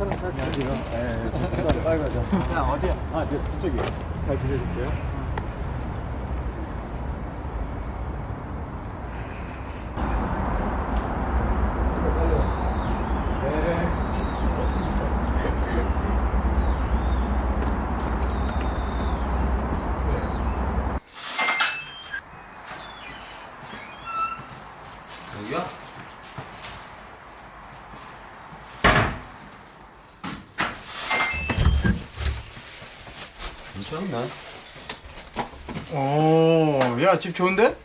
차는 타시고요. 네, 순간 빨가죠. 야 어디야? 아, 네, 저쪽이요. 잘 지내셨어요? 여기야? 괜찮나? 오, 야 집 좋은데?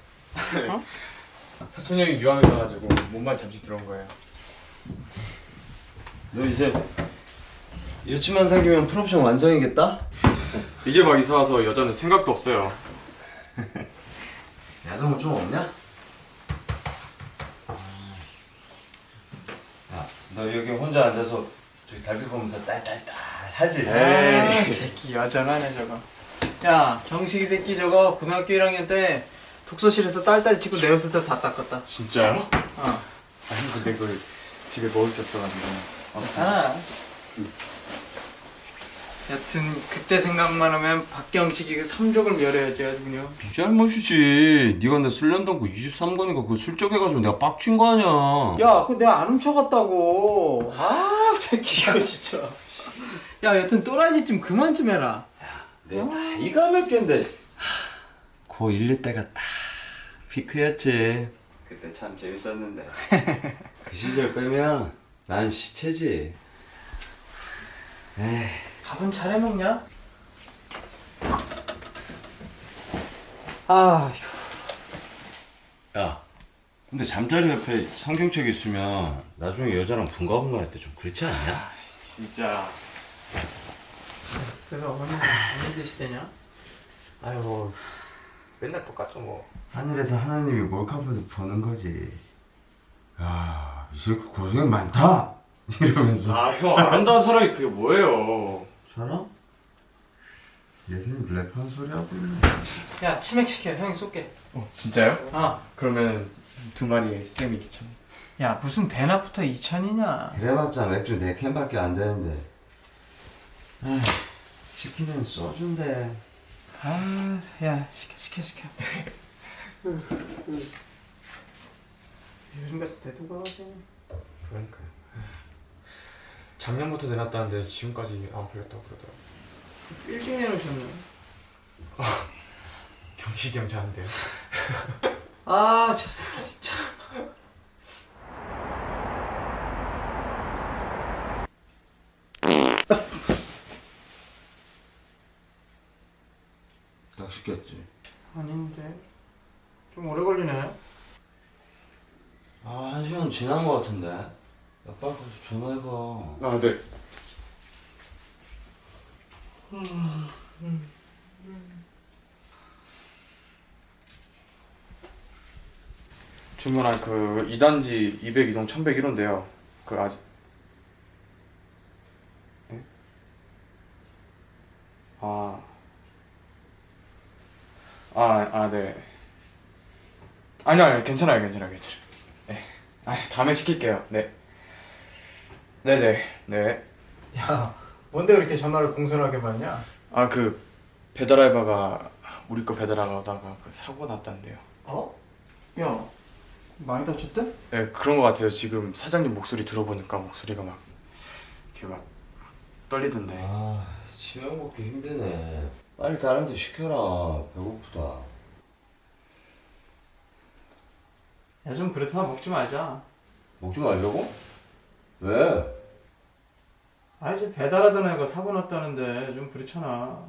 사촌 형이 유학을 가가지고 몸만 잠시 들어온 거예요. 너 이제 여친만 사귀면 풀옵션 완성이겠다? 이제 막 이사 와서 여자는 생각도 없어요. 야동은 좀 없냐? 야, 너 여기 혼자 앉아서 저기 달빛 보면서 딸딸딸 하지? 아, 새끼 여전하네 저거. 야 경식이 새끼 저거 고등학교 1학년 때 독서실에서 딸딸이 치고 내었을 때다 닦았다. 진짜요? 어, 아니 근데 그 집에 먹을 게 없어가지고. 괜찮아. 여튼 그때 생각만 하면 박경식이 그 삼족을 멸해야지 아주 그냥. 네 잘못이지. 네가 내 술련동구 23건이가 그 술쩍해가지고 내가 빡친 거 아니야. 야, 그거 내가 안 훔쳐갔다고. 아, 새끼 이거 진짜. 야, 여튼 또라지 좀 그만 좀 해라. 내 나이가 몇 갠데 고1 때가 딱 피크였지 그때 참 재밌었는데 그 시절 빼면 난 시체지 에이 밥은 잘 해 먹냐? 아, 야 근데 잠자리 옆에 성경책 있으면 나중에 여자랑 분가분가 할 때 좀 그렇지 않냐? 진짜. 그래서 어머니는 어느 드시대냐? 아이고 맨날 똑같죠 뭐. 하늘에서 하나님이 몰카보드 보는 거지 야, 이 새끼 고생이 많다! 이러면서 아 형 아름다운 사랑이 그게 뭐예요? 사람? 예수님 랩한 소리 하고 있네 야, 치맥 시켜. 형이 쏠게. 어 진짜요? 아, 그러면 두 마리의 쌤이 기천. 야, 무슨 대낮부터 2천이냐? 그래봤자 맥주 4캔밖에 안 되는데 에이, 시키는 소주인데 아, 야, 시켜, 시켜, 시켜. 요즘같이 대두가 하지. 그러니까요. 작년부터 내놨다는데 지금까지 안 풀렸다고 그러더라고. 빌딩 해놓으셨네. 경식이 형 자는데요. 아, 저 새끼 진짜. 딱 시켰지 아닌데. 좀 오래 걸리네. 아 한 시간 지난 거 같은데 야 빨리 가서 전화해봐 아 네. 주문한 그 2단지 202동 1101호인데요. 그 아직 네? 아. 아, 아, 네. 아니요, 아니요, 괜찮아요, 괜찮아요, 괜찮아요. 네. 아, 다음에 시킬게요. 네. 네네, 네. 야, 뭔데 그렇게 전화를 공손하게 받냐? 아, 그, 배달 알바가 우리 거 배달하다가 그 사고 났다는데요. 어? 야, 많이 다쳤대? 네, 그런 것 같아요. 지금 사장님 목소리 들어보니까 목소리가 막, 이렇게 막 떨리던데. 아 치명 먹기 힘드네 빨리 다른 데 시켜라 배고프다 야, 좀 그렇다 먹지 말자. 먹지 말려고? 왜? 아, 이제 배달하던 애가 사고 났다는데 좀 그렇잖아.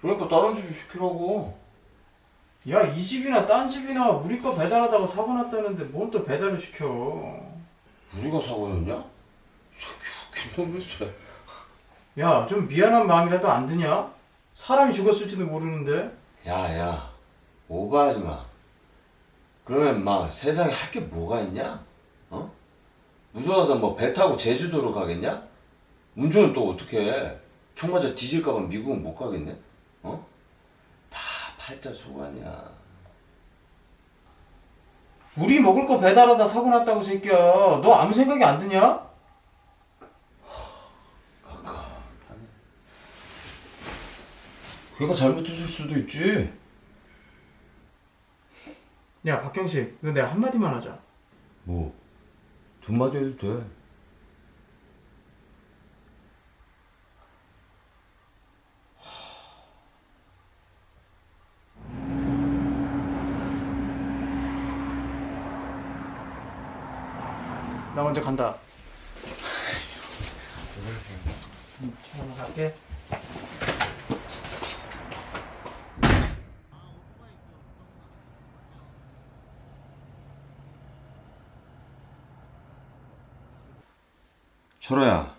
그러니까 다른 집 시키라고 야, 이 집이나 딴 집이나 우리 거 배달하다가 사고 났다는데 뭔 또 배달을 시켜? 우리가 사고 냈냐? 새끼 웃긴 놈일세 야, 좀 미안한 마음이라도 안 드냐? 사람이 죽었을지도 모르는데. 야야 오버하지 마 그러면 막 세상에 할 게 뭐가 있냐? 어? 무서워서 뭐 배 타고 제주도로 가겠냐? 운전은 또 어떻게 해? 총 맞아 뒤질까봐 미국은 못 가겠네? 어? 다 팔자 소관이야. 우리 먹을 거 배달하다 사고 났다고 새끼야. 너 아무 생각이 안 드냐? 아까 잘못했을 수도 있지. 야 박경식 너 내가 한마디만 하자. 뭐, 두 마디 해도 돼. 나 먼저 간다. 응, 처음 갈게 철호야,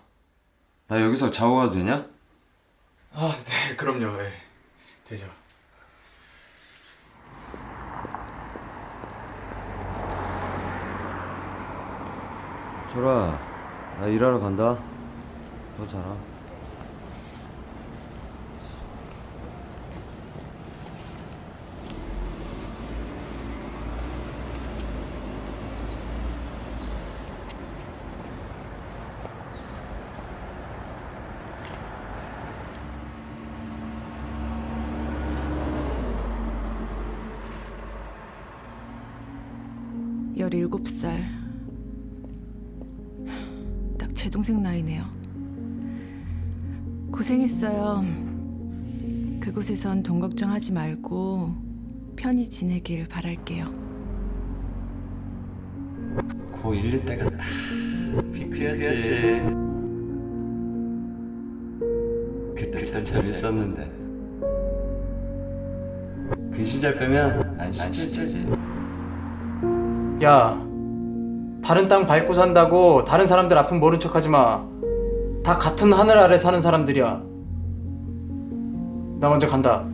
나 여기서 자고 가도 되냐? 아, 네, 그럼요. 예. 되죠. 철호야, 나 일하러 간다. 너 자라. 열일곱 살. 딱 제 동생 나이네요. 고생했어요. 그곳에선 돈 걱정하지 말고 편히 지내길 바랄게요. 고1 일 때가 딱 피크였지. 그때 참 재밌었는데. 그 시절 빼면 난 진짜지. 야 다른 땅 밟고 산다고 다른 사람들 아픔 모른 척 하지 마 다 같은 하늘 아래 사는 사람들이야. 나 먼저 간다